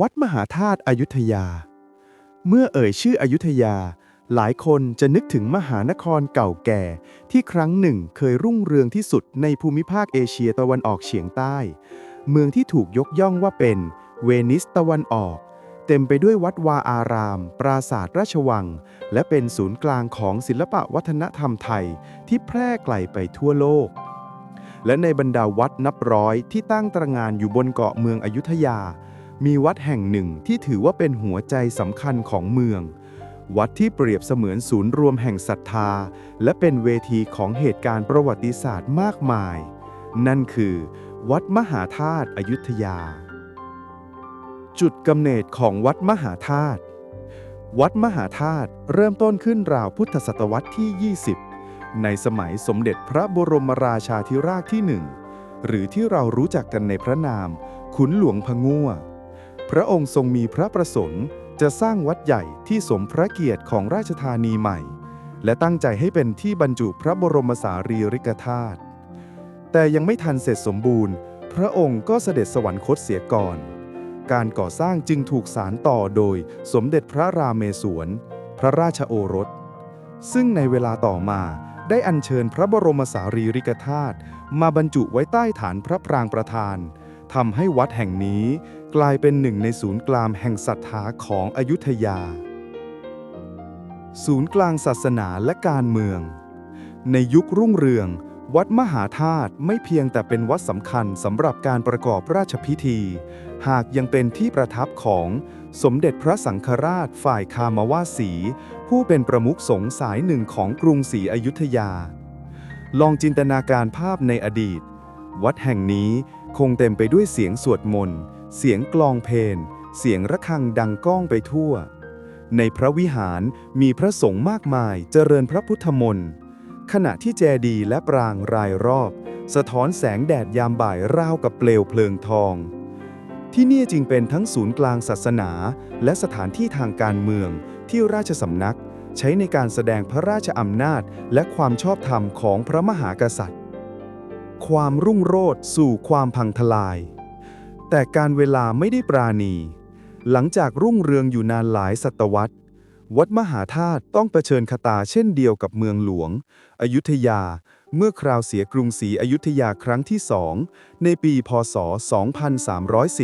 วัดมหาธาตุอยุธยา เมื่อเอ่ยชื่ออยุธยา หลายคนจะนึกถึงมหานครเก่าแก่ ที่ครั้งหนึ่งเคยรุ่งเรืองที่สุดในภูมิภาคเอเชียตะวันออกเฉียงใต้ เมืองที่ถูกยกย่องว่าเป็นเวนิสตะวันออก เต็มไปด้วยวัดวาอาราม ปราสาทราชวัง และเป็นศูนย์กลางของศิลปะวัฒนธรรมไทยที่แพร่ไกลไปทั่วโลก และในบรรดาวัดนับร้อยที่ตั้งตระหงานอยู่บนเกาะเมืองอยุธยา มีวัดแห่งหนึ่งที่ถือว่าเป็นหัวใจสำคัญของเมือง วัดที่เปรียบเสมือนศูนย์รวมแห่งศรัทธา และเป็นเวทีของเหตุการณ์ประวัติศาสตร์มากมาย นั่นคือ วัดมหาธาตุอยุธยา จุดกำเนิดของวัดมหาธาตุวัดมหาธาตุเริ่มต้นขึ้นราวพุทธศตวรรษที่ 20 ในสมัยสมเด็จพระบรมราชาธิราชที่หนึ่งหรือที่เรารู้จักกันในพระนาม ขุนหลวงพะงั่ว พระองค์ทรงมีพระประสงค์ จะสร้างวัดใหญ่ที่สมพระเกียรติของราชธานีใหม่ และตั้งใจให้เป็นที่บรรจุพระบรมสารีริกธาตุแต่ยังไม่ทันเสร็จสมบูรณ์ พระองค์ก็เสด็จสวรรคตเสียก่อน การก่อสร้างจึงถูกสารต่อโดยสมเด็จพระรามเมศวร พระราชโอรส ซึ่งในเวลาต่อมาได้อัญเชิญพระบรมสารีริกธาตุมาบรรจุไว้ใต้ฐานพระปรางประธาน ทำให้วัดแห่งนี้กลายเป็นหนึ่งในศูนย์กลางแห่งศรัทธาของอยุธยา ศูนย์กลางศาสนาและการเมือง ในยุครุ่งเรือง วัดมหาธาตุไม่เพียงแต่เป็นวัดสำคัญสำหรับการประกอบราชพิธี หากยังเป็นที่ประทับของสมเด็จพระสังฆราชฝ่ายคามวาสี ผู้เป็นประมุขสงฆ์สายหนึ่งของกรุงศรีอยุธยา ลองจินตนาการภาพในอดีต วัดแห่งนี้ คงเต็มไปด้วยเสียงสวดมนต์ เสียงกลองเพลง เสียงระฆังดังก้องไปทั่ว ในพระวิหารมีพระสงฆ์มากมายเจริญพระพุทธมนต์ ขณะที่แจดีย์และปรางรายรอบ สะท้อนแสงแดดยามบ่ายราวกับเปลวเพลิงทอง ที่นี่จึงเป็นทั้งศูนย์กลางศาสนา และสถานที่ทางการเมืองที่ราชสำนักใช้ในการแสดงพระราชอำนาจและความชอบธรรมของพระมหากษัตริย์ ความรุ่งโรจน์สู่ความพังทลาย แต่การเวลาไม่ได้ปราณี หลังจากรุ่งเรืองอยู่นานหลายศตวรรษ วัดมหาธาตุต้องเผชิญชะตาเช่นเดียวกับเมืองหลวง อยุธยา เมื่อคราวเสียกรุงศรีอยุธยาครั้งที่สองในปีพศ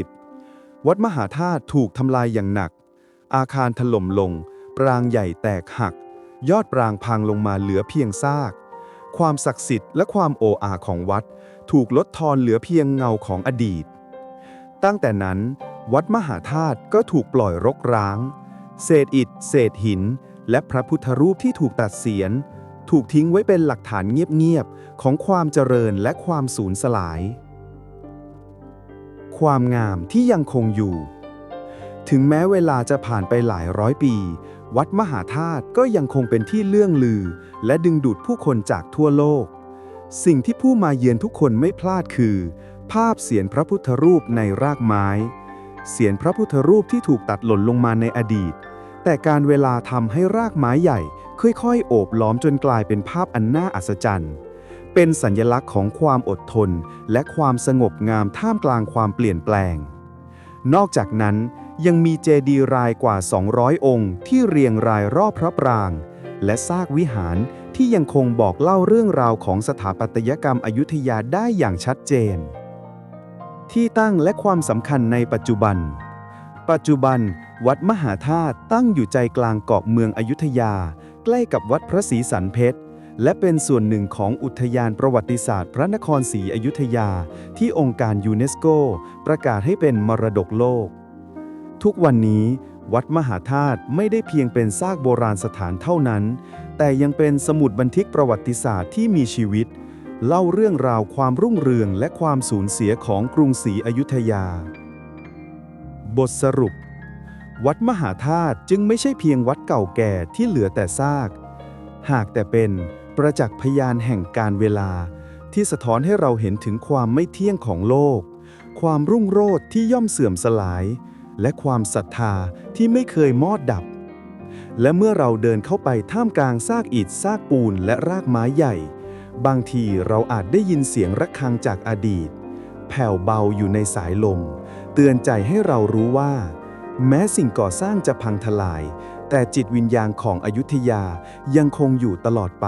2310 วัดมหาธาตุถูกทำลายอย่างหนัก อาคารถล่มลง ปรางใหญ่แตกหัก ยอดปรางพังลงมาเหลือเพียงซาก ความศักดิ์สิทธิ์และความโออาของวัด ถูกลดทอนเหลือเพียงเงาของอดีต ตั้งแต่นั้น วัดมหาธาตุก็ถูกปล่อยรกร้าง เศษอิฐ เศษหิน และพระพุทธรูปที่ถูกตัดเสียน ถูกทิ้งไว้เป็นหลักฐานเงียบๆ ของความเจริญและความสูญสลาย ความงามที่ยังคงอยู่ ถึงแม้เวลาจะผ่านไปหลายร้อยปี วัดมหาธาตุก็ยังคงเป็นที่เลื่องลือ และดึงดูดผู้คนจากทั่วโลก สิ่งที่ผู้มาเยือนทุกคนไม่พลาดคือ ภาพเสียนพระพุทธรูปในรากไม้ เสียนพระพุทธรูปที่ถูกตัดหล่นลงมาในอดีต แต่การเวลาทำให้รากไม้ใหญ่ ค่อยๆ โอบล้อมจนกลายเป็นภาพอันน่าอัศจรรย์ เป็นสัญลักษณ์ของความอดทน และความสงบงามท่ามกลางความเปลี่ยนแปลง นอกจากนั้น ยังมีเจดีย์รายกว่า 200 องค์ ที่เรียงรายรอบพระปราง และซากวิหารที่ยังคงบอกเล่าเรื่องราวของสถาปัตยกรรมอยุธยาได้อย่างชัดเจน ที่ตั้งและความสำคัญในปัจจุบัน ปัจจุบัน วัดมหาธาตุตั้งอยู่ใจกลางเกาะเมืองอยุธยา ใกล้กับวัดพระศรีสันเพชรและเป็นส่วนหนึ่งของอุทยานประวัติศาสตร์ พระนครศรีอยุธยา ที่องค์การยูเนสโก ประกาศให้เป็นมรดกโลก ทุกวันนี้ วัดมหาธาตุไม่ได้เพียงเป็นซากโบราณสถานเท่านั้น แต่ยังเป็นสมุดบันทึกประวัติศาสตร์ที่มีชีวิต เล่าเรื่องราวความรุ่งเรืองและความสูญเสียของกรุงศรีอยุธยา บทสรุป วัดมหาธาตุจึงไม่ใช่เพียงวัดเก่าแก่ที่เหลือแต่ซาก หากแต่เป็นประจักษ์พยานแห่งการเวลา ที่สะท้อนให้เราเห็นถึงความไม่เที่ยงของโลก ความรุ่งโรจน์ที่ย่อมเสื่อมสลาย และความศรัทธาที่ไม่เคยมอดดับ และเมื่อเราเดินเข้าไปท่ามกลางซากอิฐซากปูนและรากไม้ใหญ่ บางทีเราอาจได้ยินเสียงระฆังจากอดีต แผ่วเบาอยู่ในสายลม เตือนใจให้เรารู้ว่า แม้สิ่งก่อสร้างจะพังทลาย แต่จิตวิญญาณของอยุธยายังคงอยู่ตลอดไป